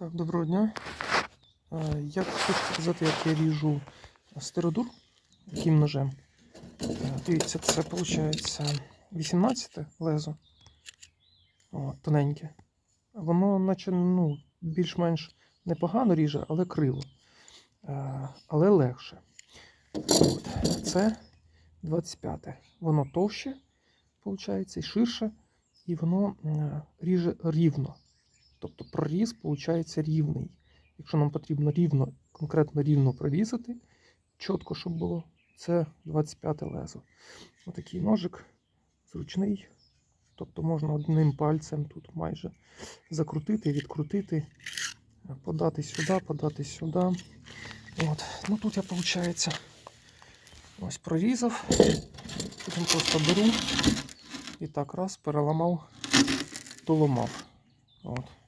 Так, доброго дня. Е, Я хочу показати, як я ріжу стеродур таким ножем. Е, Дивіться, це виходить 18 лезо. О, тоненьке. Воно, наче, ну, більш-менш непогано ріже, але криво. Е, Але легше. От. Це 25. Воно товще, виходить, і ширше, і воно ріже рівно. Тобто проріз виходить рівний. Якщо нам потрібно рівно, конкретно рівно прорізати, чітко, щоб було, це 25 лезо. Отакий ножик зручний. Тобто можна одним пальцем тут майже закрутити, відкрутити, подати сюди, подати сюди. От. Ну тут я, виходить, ось прорізав. Потім просто беру і так раз переламав, доламав. От.